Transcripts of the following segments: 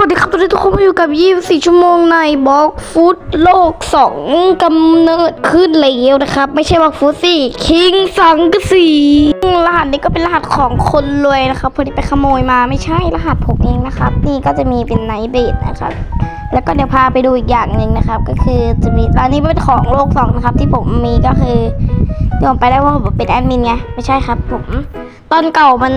วัสดีครับตอนนี้ทุกคนมาอยู่กับ 24 ชั่วโมงในบล็อกฟุตโลก 2กำเนิดขึ้นแล้วนะครับ ไม่ใช่บล็อกฟุตสิคิงสังกะสีรหัสนี้ก็เป็นรหัสของคนรวยนะครับพอดีไปขโมยมาไม่ใช่รหัสผมเองนะครับ นี่ก็จะมีเป็นไนท์เบดนะครับ แล้วก็เดี๋ยวพาไปดูอีกอย่างหนึ่งนะครับ ก็คือจะมีร้านนี้เป็นของโลกสองนะครับ ที่ผมมีก็คือที่ผมไปได้ว่าผมเป็นแอดมินไงไม่ใช่ครับผม อนเก่ามัน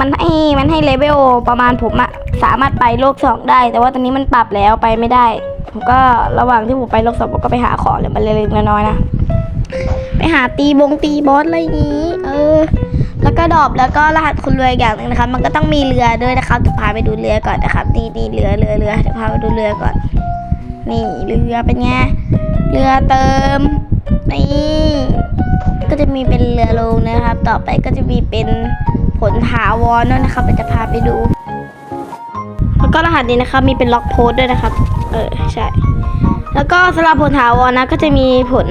มันให้มันให้เลเวลประมาณผมอะสามารถไปโลกสองได้ แต่ว่าตอนนี้มันปรับแล้วไปไม่ได้ ผมก็ระหว่างที่ผมไปโลกสองผมก็ไปหาของเลยมันเล็กๆน้อยๆนะไปหาตีบงตีบอสอะไรอย่างนี้ เออ แล้วก็ดอบแล้วก็รหัสคุณรวยอย่างนึงนะครับ มันก็ต้องมีเรือด้วยนะครับเดี๋ยวพาไปดูเรือก่อนนะครับนี่นี่เรือเรือเรือเดี๋ยวพาไปดูเรือก่อน นี่เรือเป็นไงเรือเติมนี่ ก็จะมีเป็นเรือลงนะครับ ต่อไปก็จะมีเป็นผลถาวรด้วยนะครับเดี๋ยวจะพาไปดู แล้วก็รหัสนี้นะครับมีเป็นล็อกโพสด้วยนะครับ เออใช่ แล้วก็สำหรับผลถาวรนะก็จะมีผล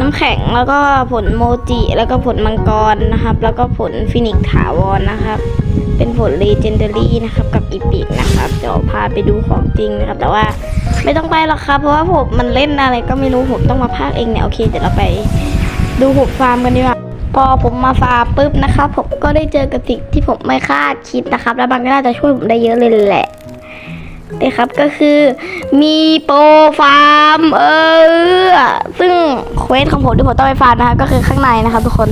น้ำแข็งแล้วก็ผลโมจิแล้วก็ผลมังกรนะครับ แล้วก็ผลฟินิกถาวรนะครับ เป็นผลเลเจนดารี่นะครับ กับอีพิกนะครับเดี๋ยวพาไปดูของจริงนะครับ แต่ว่าไม่ต้องไปหรอกครับ เพราะว่าผมมันเล่นอะไรก็ไม่รู้ผมต้องมาพากย์เองเนี่ยโอเคเดี๋ยวเราไป ดูผมฟาร์มกันดีกว่าพอผมมาฟาร์มปุ๊บนะครับผมก็ได้เจอกับสิ่งที่ผมไม่คาดคิดนะครับ แล้วมันก็น่าจะช่วยผมได้เยอะเลยแหละนะครับก็คือมีโปรฟาร์มเออซึ่งเควสของผมที่ผมต้องไปฟาร์มนะคะก็คือข้างในนะครับทุกคน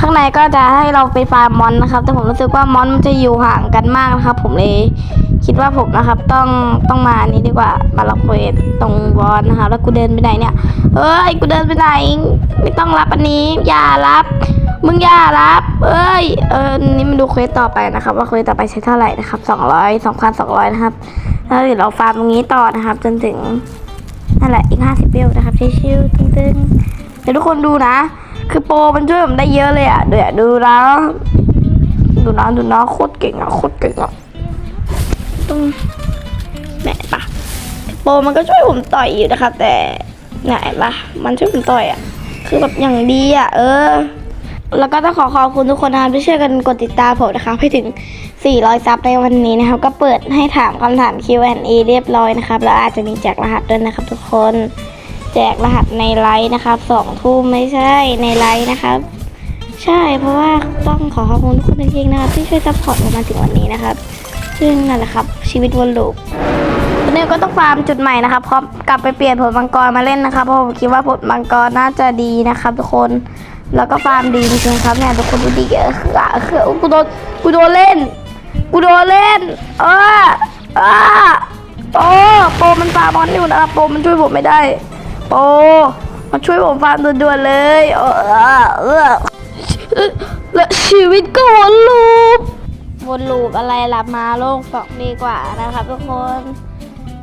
ข้างในก็จะให้เราไปฟาร์มมอนนะครับ แต่ผมรู้สึกว่ามอนมันจะอยู่ห่างกันมากนะครับ ผมเลย คิดว่าผมนะครับต้องต้องมานี้ดีกว่ามารับเควสตรงวอนนะคะแล้วกูเดินไปไหนเนี่ยเอ้ยกูเดินไปไหน ไม่ต้องรับอันนี้อย่ารับ มึงอย่ารับ เอ้ยเออนี่มาดูเควสต่อไปนะครับ ว่าเควสต่อไปใช้เท่าไหร่นะครับสองร้อยสองพันสองร้อยนะครับแล้วเดี๋ยวเราฟาร์มตรงนี้ต่อนะครับ จนถึงนั่นแหละอีกห้าสิบเบลนะครับชิวๆตึงๆเดี๋ยวทุกคนดูนะ คือโปรมันช่วยผมได้เยอะเลยอะเดี๋ยวดูนะดูนะดูนะโคตรเก่งอะโคตรเก่งอะ ต้องแหมปะโปรมันก็ช่วยผมต่อยอยู่นะคะ แต่ไหนปะมันช่วยผมต่อยอะคือแบบอย่างดีอะเออ แล้วก็ต้องขอขอบคุณทุกคนนะครับที่ช่วยกันกดติดตามผมนะคะให้ถึง 400 ซับในวันนี้นะครับ ก็เปิดให้ถามคำถาม Q&A เรียบร้อยนะครับ แล้วอาจจะมีแจกรหัสด้วยนะครับทุกคน แจกรหัสในไลฟ์นะครับสองทุ่มไม่ใช่ในไลฟ์นะครับใช่เพราะว่าต้องขอขอบคุณทุกคนจริงๆนะครับที่ช่วยซัพพอร์ตผมมาถึงวันนี้นะครับ ซึ่งนั่นแหละครับ ชีวิตวนลูปตอนนี้ก็ต้องฟาร์มจุดใหม่นะครับพร้อมกลับไปเปลี่ยนผลมังกรมาเล่นนะครับเพราะผมคิดว่าผลมังกรน่าจะดีนะครับทุกคนแล้วก็ฟาร์มดีจริงครับเนี่ยทุกคนดูดีเออคืออะคือกูโดนกูโดนเล่นกูโดนเล่นเออเออโอ้โปมันฟาร์มอนอยู่นะครับโปมันช่วยผมไม่ได้ โปมาช่วยผมฟาร์มด่วนๆเลยเออเออเออและชีวิตก็วนลูป วนลูปอะไรล่ะมาโลกสองดีกว่านะครับทุกคน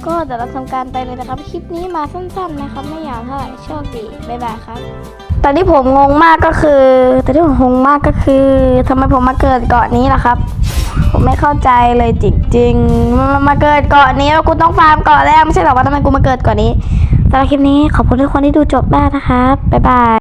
ก็เดี๋ยวเราทำการไปเลยนะครับ คลิปนี้มาสั้นๆนะครับ ไม่ยาวเท่าไหร่โชคดีบ๊ายบายครับแตอนที่ผมงงมากก็คือ แตอนที่ผมงงมากก็คือทำไมผมมาเกิดเกาะนี้ล่ะครับ ผมไม่เข้าใจเลยจริงๆมันมาเกิดเกาะนี้แล้วกูต้องฟาร์มเกาะแรกไม่ใช่หรอว่าทำไมกูมาเกิดเกาะนี้สำหรับคลิปนี้ขอบคุณทุกคนที่ดูจบมากนะครับบ๊ายบาย